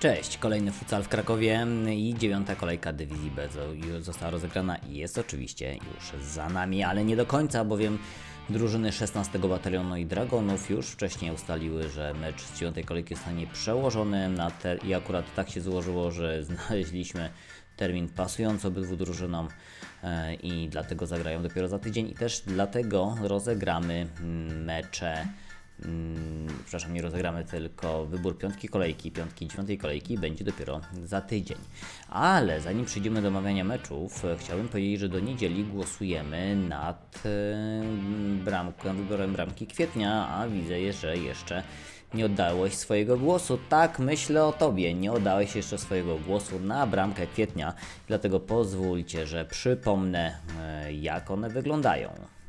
Cześć, kolejny futsal w Krakowie i dziewiąta kolejka dywizji B została rozegrana i jest oczywiście już za nami, ale nie do końca, bowiem drużyny 16 Batalionu i Dragonów już wcześniej ustaliły, że mecz z dziewiątej kolejki zostanie przełożony na ter- i akurat tak się złożyło, że znaleźliśmy termin pasujący obydwu drużynom e, i dlatego zagrają dopiero za tydzień i też dlatego rozegramy mm, mecze Mm, przepraszam, nie rozegramy tylko wybór piątki kolejki, piątki dziewiątej kolejki będzie dopiero za tydzień. Ale zanim przejdziemy do omawiania meczów, chciałbym powiedzieć, że do niedzieli głosujemy nad e, bramką, wyborem bramki kwietnia, a widzę, że jeszcze nie oddałeś swojego głosu. Tak, myślę o tobie. Nie oddałeś jeszcze swojego głosu na bramkę kwietnia, dlatego pozwólcie, że przypomnę, e, jak one wyglądają.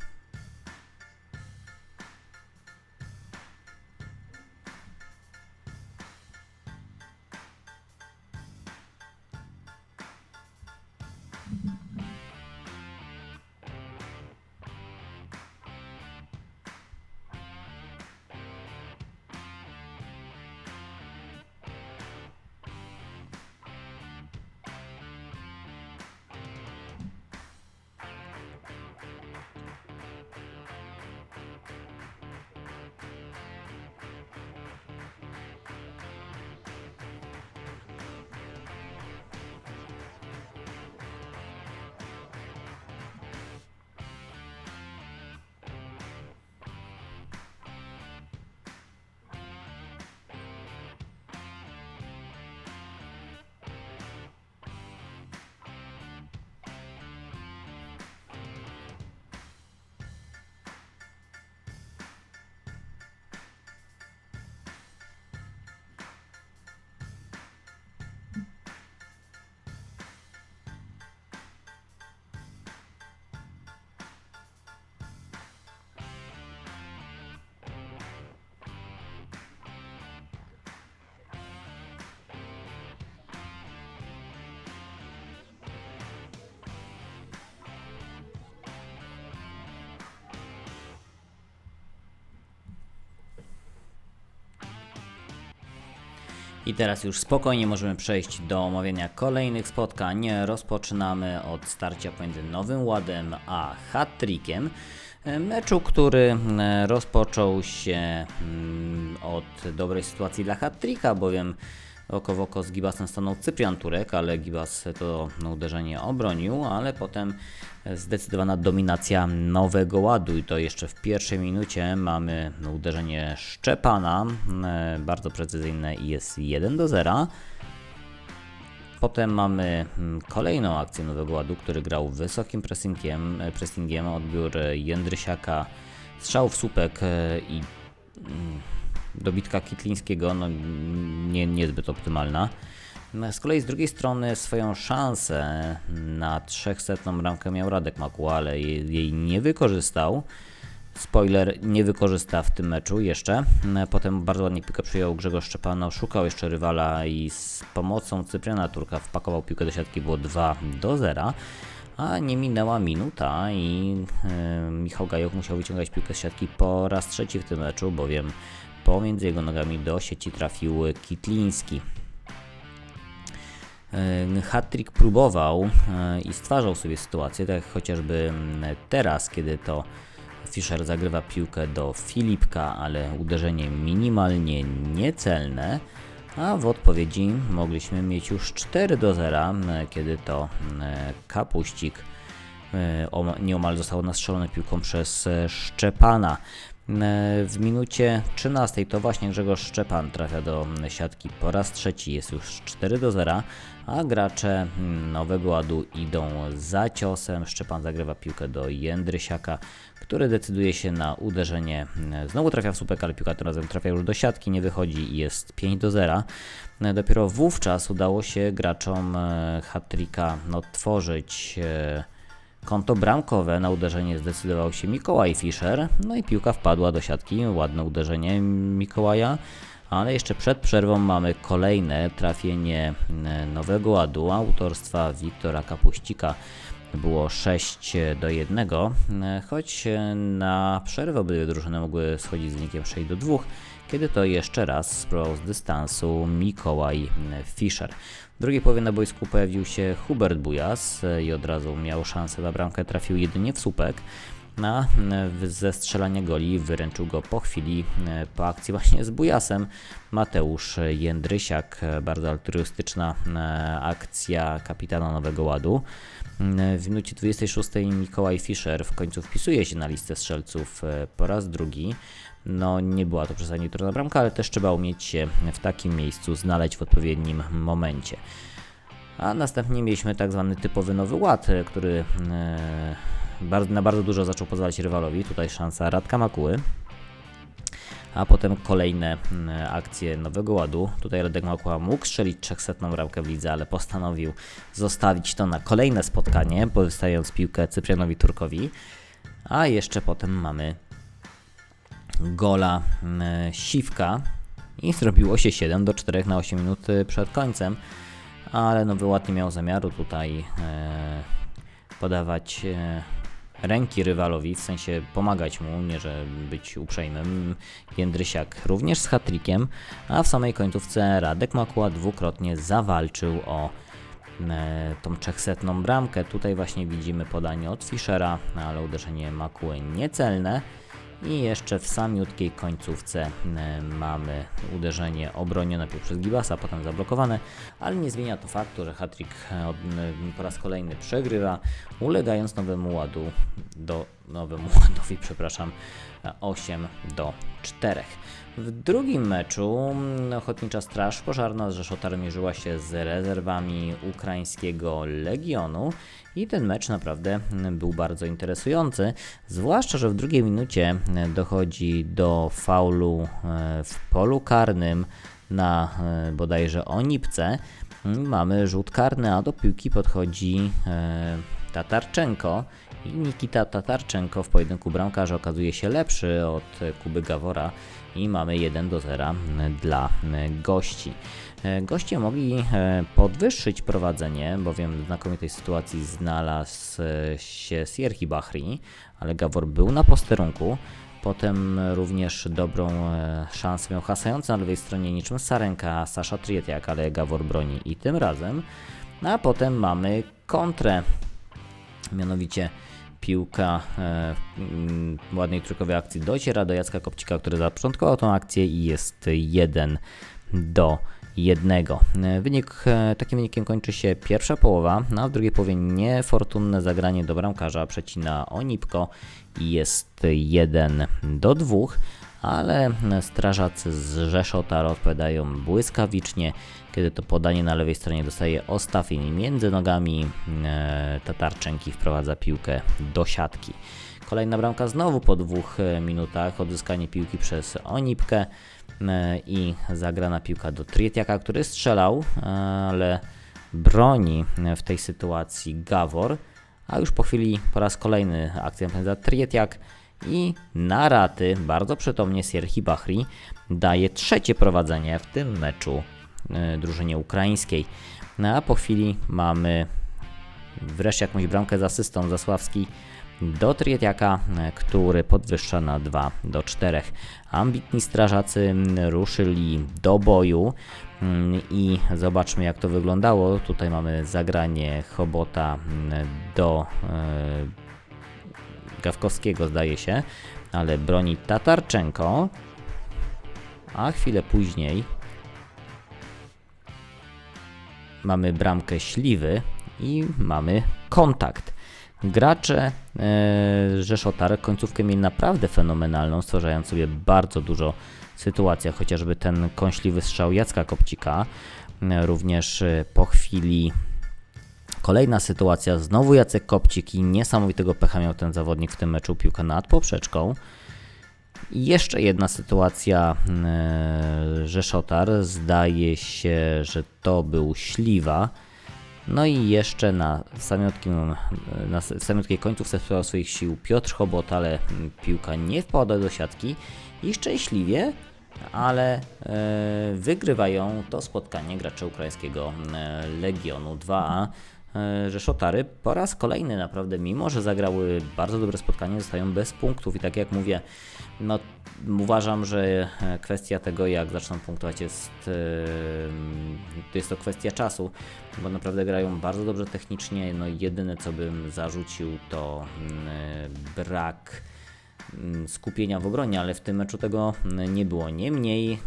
I teraz już spokojnie możemy przejść do omawiania kolejnych spotkań. Rozpoczynamy od starcia pomiędzy Nowym Ładem a Hat-Trickiem. E, Meczu, który e, rozpoczął się mm, od dobrej sytuacji dla Hat-Tricka, bowiem oko w oko z Gibasem stanął Cyprian Turek, ale Gibas to uderzenie obronił, ale potem zdecydowana dominacja Nowego Ładu i to jeszcze w pierwszej minucie mamy uderzenie Szczepana, e, bardzo precyzyjne i jest 1 do 0. Potem mamy mm, kolejną akcję Nowego Ładu, który grał wysokim pressingiem, e, pressingiem odbiór e, Jędrysiaka, strzał w słupek i mm, dobitka Kitlińskiego, no nie, niezbyt optymalna. Z kolei z drugiej strony swoją szansę na 300 bramkę miał Radek Makuła, ale jej, nie wykorzystał. Spoiler, nie wykorzysta w tym meczu jeszcze. Potem bardzo ładnie piłkę przyjął Grzegorz Szczepano, szukał jeszcze rywala i z pomocą Cypriana Turka wpakował piłkę do siatki, było 2 do 0. A nie minęła minuta i e, Michał Gajoch musiał wyciągać piłkę z siatki po raz trzeci w tym meczu, bowiem pomiędzy jego nogami do sieci trafił Kitliński. E, Hat-trick próbował e, i stwarzał sobie sytuację, tak chociażby teraz, kiedy to Fischer zagrywa piłkę do Filipka, ale uderzenie minimalnie niecelne, a w odpowiedzi mogliśmy mieć już 4 do 0, m, kiedy to Kapuścik e, oma- nieomal został nastrzelony piłką przez Szczepana. M, W minucie 13 to właśnie Grzegorz Szczepan trafia do siatki po raz trzeci, jest już 4 do 0, a gracze Nowego Ładu idą za ciosem. Szczepan zagrywa piłkę do Jędrysiaka, który decyduje się na uderzenie. Znowu trafia w słupek, ale piłka tym razem trafia już do siatki, nie wychodzi i jest 5 do 0. E, Dopiero wówczas udało się graczom e, hat-tricka odtworzyć e, konto bramkowe. Na uderzenie zdecydował się Mikołaj Fischer. No i piłka wpadła do siatki. Ładne uderzenie Mikołaja. Ale jeszcze przed przerwą mamy kolejne trafienie e, nowego ładu autorstwa Wiktora Kapuścika. Było 6 do 1, e, choć e, na przerwę obydwie drużyny mogły schodzić z wynikiem 6 do 2, kiedy to jeszcze raz spróbował z dystansu Mikołaj Fischer. W drugiej połowie na boisku pojawił się Hubert Bujas i od razu miał szansę na bramkę, trafił jedynie w słupek. Na ze strzelania goli wyręczył go po chwili, po akcji właśnie z Bujasem, Mateusz Jędrysiak. Bardzo altruistyczna akcja kapitana Nowego Ładu. W minucie 26 Mikołaj Fischer w końcu wpisuje się na listę strzelców po raz drugi. No, nie była to przesadnie trudna bramka, ale też trzeba umieć się w takim miejscu znaleźć w odpowiednim momencie. A następnie mieliśmy tak zwany typowy nowy ład, który na bardzo dużo zaczął pozwalać rywalowi. Tutaj szansa Radka Makuły. A potem kolejne akcje nowego ładu. Tutaj Radek Makuła mógł strzelić 300 bramkę w lidze, ale postanowił zostawić to na kolejne spotkanie, pozostając piłkę Cyprianowi Turkowi. A jeszcze potem mamy gola Siwka i zrobiło się 7 do 4 na 8 minut przed końcem, ale Nowy Ład nie miał zamiaru tutaj e, podawać e, ręki rywalowi, w sensie pomagać mu, nie że być uprzejmym. Jędrysiak również z hatrikiem, a w samej końcówce Radek Makuła dwukrotnie zawalczył o e, tą trzechsetną bramkę. Tutaj właśnie widzimy podanie od Fischera, ale uderzenie Makuły niecelne. I jeszcze w samiutkiej końcówce e, mamy uderzenie obronione przez Gibasa, potem zablokowane, ale nie zmienia to faktu, że Hattrick e, po raz kolejny przegrywa, ulegając nowemu ładu do nowemu ładowi, przepraszam, 8 do 4. W drugim meczu mm, Ochotnicza Straż Pożarna z Rzeszotar mierzyła się z rezerwami ukraińskiego Legionu i ten mecz naprawdę mm, był bardzo interesujący, zwłaszcza, że w drugiej minucie mm, dochodzi do faulu e, w polu karnym na e, bodajże Onipce. Mamy rzut karny, a do piłki podchodzi e, Tatarczenko i Nikita Tatarczenko w pojedynku bramkarza okazuje się lepszy od Kuby Gawora i mamy 1 do 0 dla gości. Goście mogli e, podwyższyć prowadzenie, bowiem w znakomitej sytuacji znalazł się Sierhi Bahri, ale Gawor był na posterunku. Potem również dobrą e, szansę miał hasający na lewej stronie niczym Sarenka, Sasza Trietiak, ale Gawor broni i tym razem. A potem mamy kontrę, mianowicie piłka e, mm, ładnej trójkowej akcji dociera do Jacka Kopcika, który zapoczątkował tą akcję i jest 1 do jednego. Wynik, e, takim wynikiem kończy się pierwsza połowa, no a w drugiej połowie niefortunne zagranie do bramkarza przecina Onipko i jest 1 do 2 ale strażacy z Rzeszota odpowiadają błyskawicznie, kiedy to podanie na lewej stronie dostaje Ostafin między nogami e, Tatarczenki wprowadza piłkę do siatki. Kolejna bramka znowu po dwóch e, minutach, odzyskanie piłki przez Onipkę i zagrana piłka do Trietiaka, który strzelał, ale broni w tej sytuacji Gawor, a już po chwili po raz kolejny akcja napędza Trietiak i na raty bardzo przytomnie Sierhi Bahri daje trzecie prowadzenie w tym meczu y, drużynie ukraińskiej. No a po chwili mamy wreszcie jakąś bramkę z asystą Zasławski do Trietiaka, który podwyższa na 2 do 4. Ambitni strażacy ruszyli do boju mm, i zobaczmy jak to wyglądało. Tutaj mamy zagranie Chobota do y, Gawkowskiego zdaje się, ale broni Tatarczenko, a chwilę później mamy bramkę Śliwy i mamy kontakt. Gracze e, Rzeszotar końcówkę mieli naprawdę fenomenalną, stwarzając sobie bardzo dużo sytuacji, chociażby ten kąśliwy strzał Jacka Kopcika. E, również e, po chwili Kolejna sytuacja, znowu Jacek Kopcik i niesamowitego pecha miał ten zawodnik w tym meczu, piłka nad poprzeczką. I jeszcze jedna sytuacja, Rzeszotar, zdaje się, że to był Śliwa. No i jeszcze na samiutkim, na samiutkiej końcówce spróbował swoich sił Piotr Chobot, ale piłka nie wpada do siatki i szczęśliwie, ale yy, wygrywają to spotkanie gracze ukraińskiego e, Legionu 2A e, że Szotary po raz kolejny naprawdę, mimo że zagrały bardzo dobre spotkanie, zostają bez punktów. I tak jak mówię, no uważam, że e, kwestia tego, jak zaczną punktować jest, e, jest to kwestia czasu, bo naprawdę grają bardzo dobrze technicznie, no jedyne co bym zarzucił to mm, brak skupienia w obronie, ale w tym meczu tego mm, nie było. Niemniej e,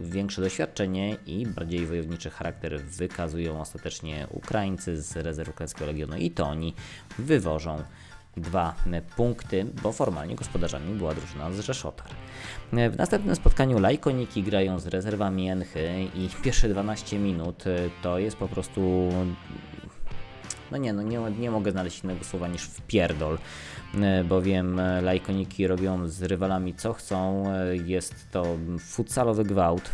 większe doświadczenie i bardziej wojowniczy charakter wykazują ostatecznie Ukraińcy z rezerw Ukraińskiego Legionu i to oni wywożą dwa punkty, bo formalnie gospodarzami była drużyna z Rzeszotar. E, W następnym spotkaniu Lajkoniki grają z rezerwami Enchy i pierwsze 12 minut e, to jest po prostu no nie, no nie, nie mogę znaleźć innego słowa niż wpierdol, e, bowiem e, lajkoniki robią z rywalami co chcą. e, Jest to futsalowy gwałt.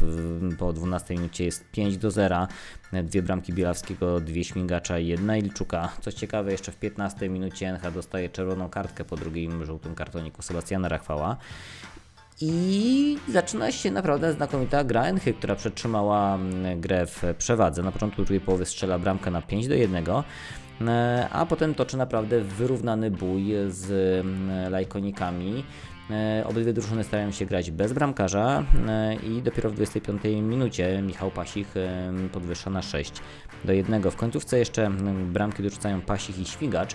Po 12 minucie jest 5 do 0. e, Dwie bramki Bielawskiego, dwie Śmigacza i jedna Ilczuka. Co ciekawe, jeszcze w 15 minucie NH dostaje czerwoną kartkę po drugim żółtym kartoniku Sebastiana Rachwała. I zaczyna się naprawdę znakomita gra Enchy, która przetrzymała mm, grę w przewadze. Na początku drugiej połowy strzela bramkę na 5 do 1, e, a potem toczy naprawdę wyrównany bój z mm, lajkonikami. E, Obydwie drużyny starają się grać bez bramkarza e, i dopiero w 25 minucie Michał Pasich e, podwyższa na 6 do 1. W końcówce jeszcze mm, bramki dorzucają Pasich i Śmigacz,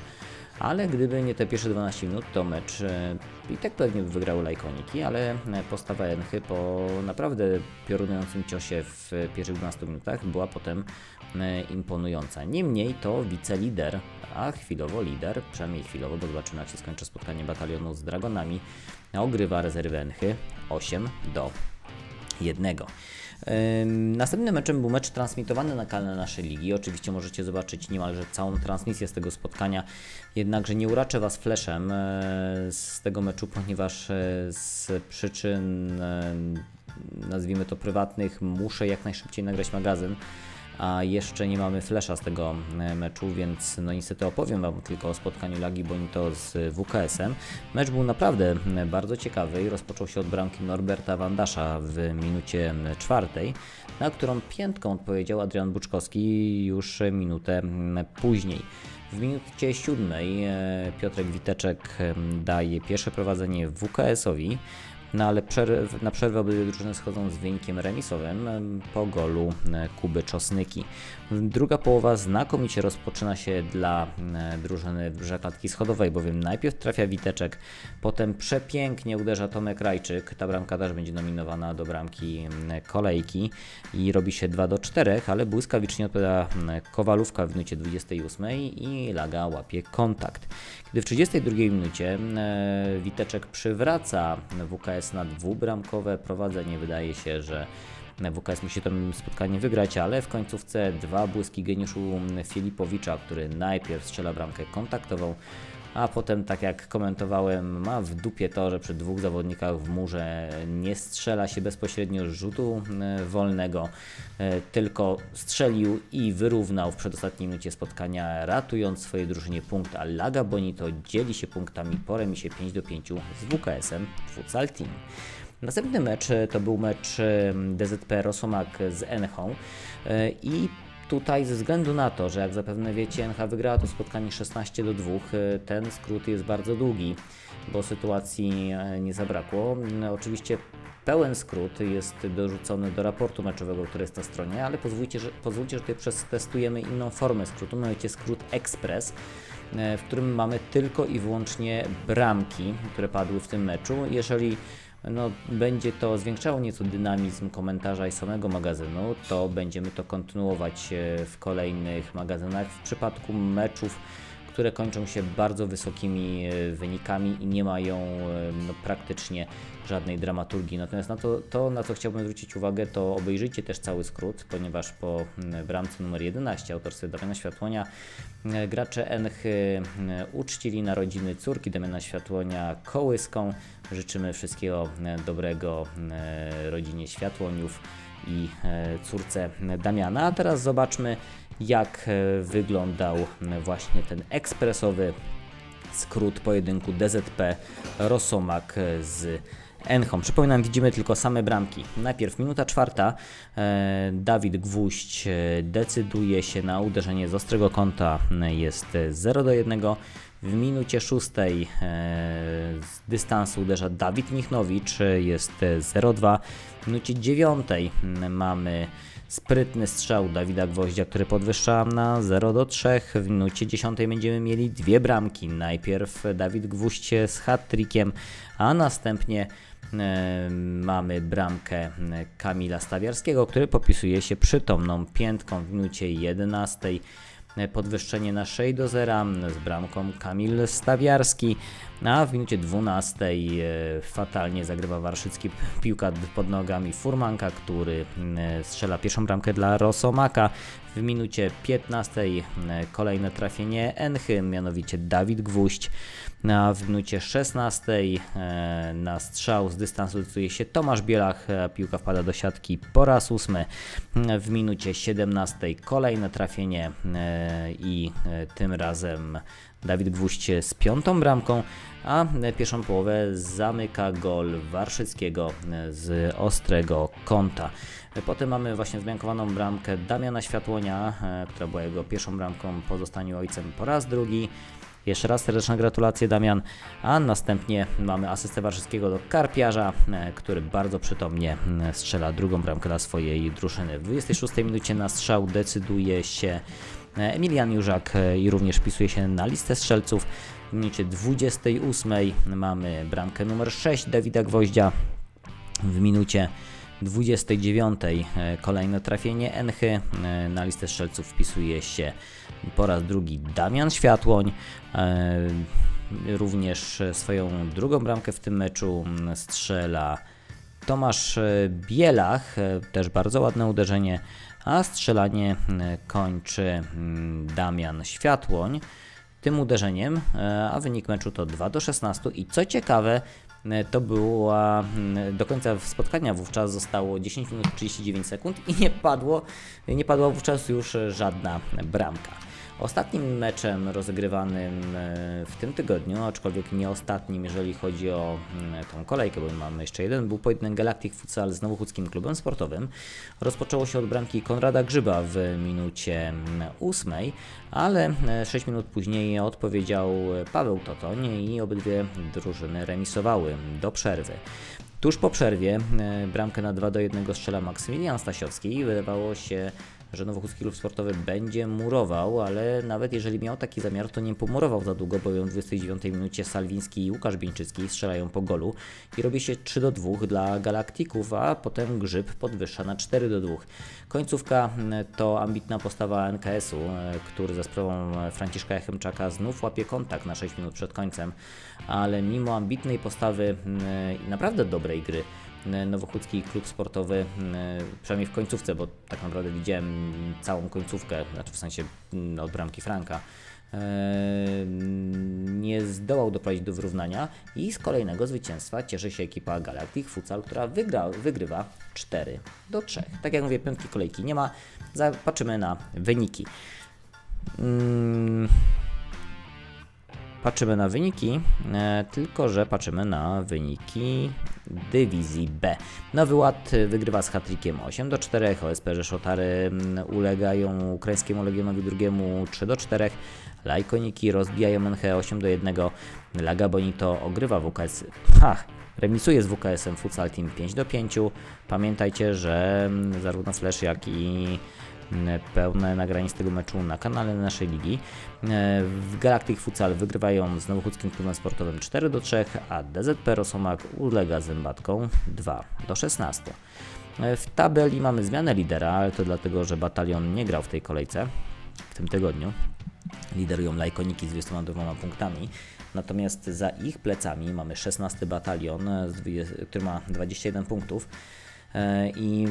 ale gdyby nie te pierwsze 12 minut, to mecz e, i tak pewnie by wygrały Lajkoniki, ale e, postawa Enchy po naprawdę piorunującym ciosie w pierwszych 12 minutach była potem e, imponująca. Niemniej to wicelider, a chwilowo lider, przynajmniej chwilowo, bo zobaczymy jak się skończy spotkanie batalionu z Dragonami, ogrywa rezerwę Enchy 8 do 1. Następnym meczem był mecz transmitowany na kanale naszej ligi. Oczywiście możecie zobaczyć niemalże całą transmisję z tego spotkania, jednakże nie uraczę Was fleszem e, z tego meczu, ponieważ e, z przyczyn, e, nazwijmy to prywatnych, muszę jak najszybciej nagrać magazyn a jeszcze nie mamy flesza z tego e, meczu, więc no niestety opowiem Wam tylko o spotkaniu Lagi Bonito z WKS-em. Mecz był naprawdę e, bardzo ciekawy i rozpoczął się od bramki Norberta Wandasza w minucie czwartej, na którą piętką odpowiedział Adrian Buczkowski już minutę później. W minucie siódmej e, Piotrek Witeczek daje pierwsze prowadzenie WKS-owi, no ale przerw, na przerwę obydwie drużyny schodzą z wynikiem remisowym em, po golu e, Kuby Czosnyki. Druga połowa znakomicie rozpoczyna się dla e, drużyny Żaklatki Schodowej, bowiem najpierw trafia Witeczek, potem przepięknie uderza Tomek Rajczyk. Ta bramka też będzie nominowana do bramki em, kolejki i robi się 2 do 4, ale błyskawicznie odpowiada em, Kowalówka w minucie 28 i Laga łapie kontakt. Kiedy w 32 minucie e, Witeczek przywraca WKS na dwubramkowe prowadzenie, wydaje się, że WKS musi to spotkanie wygrać, ale w końcówce dwa błyski geniuszu Filipowicza, który najpierw strzela bramkę kontaktową, a potem, tak jak komentowałem, ma w dupie to, że przy dwóch zawodnikach w murze nie strzela się bezpośrednio z rzutu e, wolnego, e, tylko strzelił i wyrównał w przedostatniej minucie spotkania, ratując swojej drużynie punkt, a Laga Bonito dzieli się punktami po remisie 5 do 5 z WKS-em Futsal Team. Następny mecz to był mecz DZP Rosomak z Enchą e, i tutaj ze względu na to, że jak zapewne wiecie NH wygrała to spotkanie 16 do 2, e, ten skrót jest bardzo długi, bo sytuacji e, nie zabrakło. No, Oczywiście pełen skrót jest dorzucony do raportu meczowego, który jest na stronie, ale pozwólcie, że, pozwólcie, że tutaj przetestujemy inną formę skrótu, mianowicie skrót Express e, w którym mamy tylko i wyłącznie bramki, które padły w tym meczu. Jeżeli no, będzie to zwiększało nieco dynamizm komentarza i samego magazynu, to będziemy to kontynuować e, w kolejnych magazynach. W przypadku meczów, które kończą się bardzo wysokimi e, wynikami i nie mają e, no, praktycznie żadnej dramaturgii. Natomiast na to, to, na co chciałbym zwrócić uwagę, to obejrzyjcie też cały skrót, ponieważ po mm, bramce numer 11 autorstwie Damiana Światłonia e, gracze Enchy uczcili narodziny córki Damiana Światłonia kołyską. Życzymy wszystkiego dobrego rodzinie Światłoniów i córce Damiana. A teraz zobaczmy, jak e, wyglądał e, właśnie ten ekspresowy skrót pojedynku DZP Rosomak z Enchą. Przypominam, widzimy tylko same bramki. Najpierw minuta czwarta. E, Dawid Gwóźdź e, decyduje się na uderzenie z ostrego kąta. E, Jest 0 do 1. W minucie szóstej e, z dystansu uderza Dawid Michnowicz. e, Jest e, 0-2. W minucie dziewiątej mamy sprytny strzał Dawida Gwoździa, który podwyższa na 0 do 3. W minucie 10 będziemy mieli dwie bramki. Najpierw Dawid Gwóźdź z hat-trickiem, a następnie e, mamy bramkę Kamila Stawiarskiego, który popisuje się przytomną piętką w minucie 11. E, Podwyższenie na 6 do 0 z bramką Kamil Stawiarski, a w minucie 12 e, fatalnie zagrywa Warszycki piłka pod nogami Furmanka, który e, strzela pierwszą bramkę dla Rosomaka. W minucie 15 e, kolejne trafienie Enchy, mianowicie Dawid Gwóźdź. A w minucie 16 e, na strzał z dystansu decyduje się Tomasz Bielach, piłka wpada do siatki po raz ósmy. W minucie 17 kolejne trafienie e, i e, tym razem Dawid Gwóźdź z piątą bramką, a pierwszą połowę zamyka gol Warszyckiego z ostrego kąta. Potem mamy właśnie zmiankowaną bramkę Damiana Światłonia, e, która była jego pierwszą bramką po zostaniu ojcem po raz drugi. Jeszcze raz serdeczne gratulacje Damian, a następnie mamy asystę Warszyckiego do Karpiarza, e, który bardzo przytomnie e, strzela drugą bramkę dla swojej drużyny. W 26 minucie na strzał decyduje się e, Emilian Jurzak e, i również wpisuje się na listę strzelców. W minucie 28 mamy bramkę numer 6 Dawida Gwoździa. W minucie 29 e, kolejne trafienie Enchy. E, Na listę strzelców wpisuje się po raz drugi Damian Światłoń. E, Również swoją drugą bramkę w tym meczu mm, strzela Tomasz Bielach, też bardzo ładne uderzenie, a strzelanie e, kończy mm, Damian Światłoń tym uderzeniem, a wynik meczu to 2 do 16 i co ciekawe, to była mm, do końca spotkania wówczas zostało 10 minut 39 sekund i nie padło, nie padła wówczas już żadna bramka. Ostatnim meczem rozgrywanym e, w tym tygodniu, aczkolwiek nie ostatnim, jeżeli chodzi o mm, tą kolejkę, bo mamy jeszcze jeden, był pojedynek Galactic Futsal z Nowochódzkim Klubem Sportowym. Rozpoczęło się od bramki Konrada Grzyba w minucie mm, ósmej, ale 6 minut później odpowiedział Paweł Totoń i obydwie drużyny remisowały do przerwy. Tuż po przerwie e, bramkę na 2 do 1 strzela Maksymilian Stasiowski i wydawało się, że Nowochódzki Klub Sportowy będzie murował, ale nawet jeżeli miał taki zamiar, to nie pomurował za długo, bowiem w 29 minucie Salwiński i Łukasz Bieńczycki strzelają po golu i robi się 3 do 2 dla Galaktików, a potem Grzyb podwyższa na 4 do 2. Końcówka m, to ambitna postawa NKS-u, e, który za sprawą Franciszka Jachymczaka znów łapie kontakt na 6 minut przed końcem, ale mimo ambitnej postawy m, i naprawdę dobrej gry, Nowochódzki Klub Sportowy, przynajmniej w końcówce, bo tak naprawdę widziałem całą końcówkę, znaczy w sensie od bramki Franka, nie zdołał doprowadzić do wyrównania i z kolejnego zwycięstwa cieszy się ekipa Galactic Futsal, która wygra, wygrywa 4 do 3. Tak jak mówię, piątki kolejki nie ma, patrzymy na wyniki. Mm, patrzymy na wyniki, e, tylko że patrzymy na wyniki dywizji B. Nowy Ład wygrywa z hat-trickiem 8 do 4, OSP Rzeszotary ulegają ukraińskiemu Legionowi drugiemu 3 do 4, Lajkoniki rozbijają NH 8 do 1, Laga Bonito ogrywa WKS, ha, remisuje z WKS-em Futsal Team 5 do 5. Pamiętajcie, że zarówno Flash jak i pełne nagranie z tego meczu na kanale naszej ligi. E, W Galactic Futsal wygrywają z Nowochódzkim Klubem Sportowym 4 do 3, a DZP Rosomak ulega zębatką 2 do 16. E, W tabeli mamy zmianę lidera, ale to dlatego, że batalion nie grał w tej kolejce w tym tygodniu. Liderują Lajkoniki z 22 punktami. Natomiast za ich plecami mamy 16 batalion, który ma 21 punktów. E, I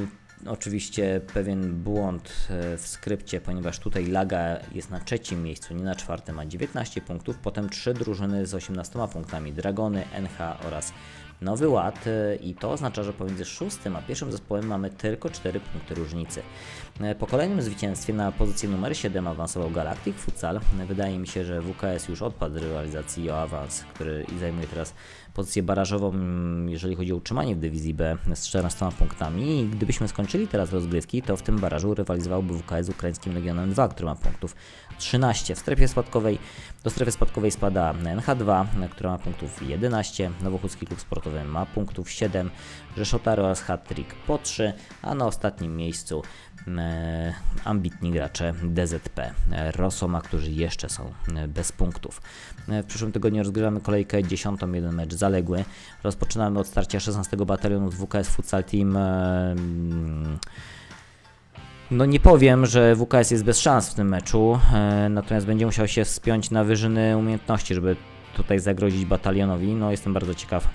oczywiście pewien błąd e, w skrypcie, ponieważ tutaj Laga jest na trzecim miejscu, nie na czwartym, ma 19 punktów. Potem trzy drużyny z 18 punktami: Dragony, NH oraz Nowy Ład. e, I to oznacza, że pomiędzy szóstym a pierwszym zespołem mamy tylko 4 punkty różnicy. E, Po kolejnym zwycięstwie na pozycję numer 7 awansował Galactic Futsal. Wydaje mi się, że WKS już odpadł rywalizacji o awans, który zajmuje teraz pozycję barażową, mm, jeżeli chodzi o utrzymanie w dywizji B z 14 punktami. I gdybyśmy skończyli teraz rozgrywki, to w tym barażu rywalizowałby WKS z Ukraińskim Legionem 2, który ma punktów 13. W strefie spadkowej do strefy spadkowej spada NH2, która ma punktów 11, Nowochódzki Klub Sportowy ma punktów 7, Rzeszotary oraz Hattrick po 3, a na ostatnim miejscu ambitni gracze DZP e, Rosoma, którzy jeszcze są e, bez punktów. E, W przyszłym tygodniu rozgrywamy kolejkę 10, jeden mecz zaległy. Rozpoczynamy od starcia 16 batalionu z WKS Futsal Team. e, mm, no nie powiem, że WKS jest bez szans w tym meczu, e, natomiast będzie musiał się wspiąć na wyżyny umiejętności, żeby tutaj zagrozić batalionowi. No jestem bardzo ciekaw,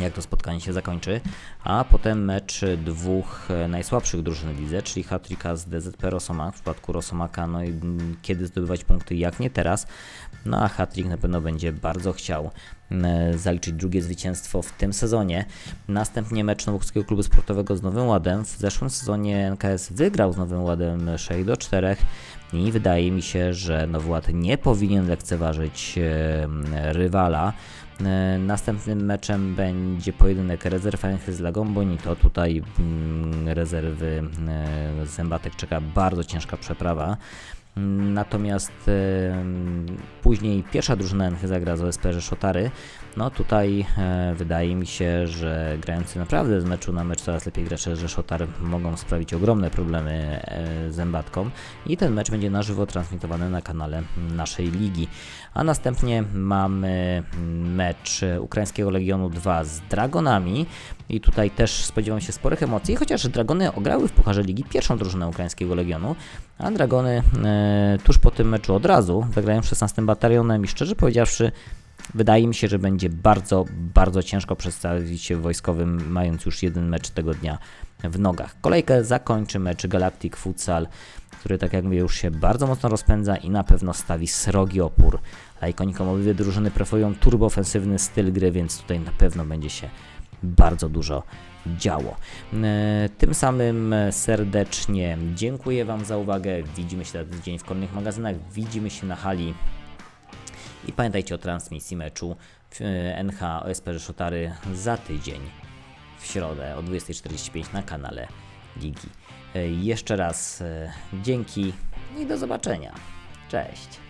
jak to spotkanie się zakończy. A potem mecz dwóch e, najsłabszych drużyn w lidze, czyli Hatrika z DZP Rosomach. W przypadku Rosomaka, no i mm, kiedy zdobywać punkty, jak nie teraz. No a Hatrik na pewno będzie bardzo chciał mm, zaliczyć drugie zwycięstwo w tym sezonie. Następnie mecz Nowochódzkiego Klubu Sportowego z Nowym Ładem. W zeszłym sezonie NKS wygrał z Nowym Ładem 6 do 4 i wydaje mi się, że Nowy Ład nie powinien lekceważyć e, rywala. E, Następnym meczem będzie pojedynek rezerw Enchy z Legą Bonito. Tutaj mm, rezerwy e, Zębatek czeka bardzo ciężka przeprawa. Natomiast później pierwsza drużyna Enchy zagra z OSP Rzeszotary. No tutaj e, wydaje mi się, że grający naprawdę z meczu na mecz coraz lepiej gracze Rzeszotar mogą sprawić ogromne problemy e, Zębatkom i ten mecz będzie na żywo transmitowany na kanale naszej ligi. A następnie mamy mecz Ukraińskiego Legionu 2 z Dragonami i tutaj też spodziewam się sporych emocji, chociaż Dragony ograły w Pucharze Ligi pierwszą drużynę Ukraińskiego Legionu, a Dragony e, tuż po tym meczu od razu zagrają 16 batalionem i szczerze powiedziawszy Wydaje mi się, że będzie bardzo, bardzo ciężko przedstawić się wojskowym, mając już jeden mecz tego dnia w nogach. Kolejkę zakończy mecz Galactic Futsal, który, tak jak mówię, już się bardzo mocno rozpędza i na pewno stawi srogi opór. A ikonikom obydwie drużyny preferują turboofensywny styl gry, więc tutaj na pewno będzie się bardzo dużo działo. E, Tym samym serdecznie dziękuję Wam za uwagę. Widzimy się za tydzień w kolejnych magazynach. Widzimy się na hali. I pamiętajcie o transmisji meczu e, NH OSP Rzeszotary za tydzień w środę o 20.45 na kanale Ligi. E, Jeszcze raz dzięki i do zobaczenia. Cześć.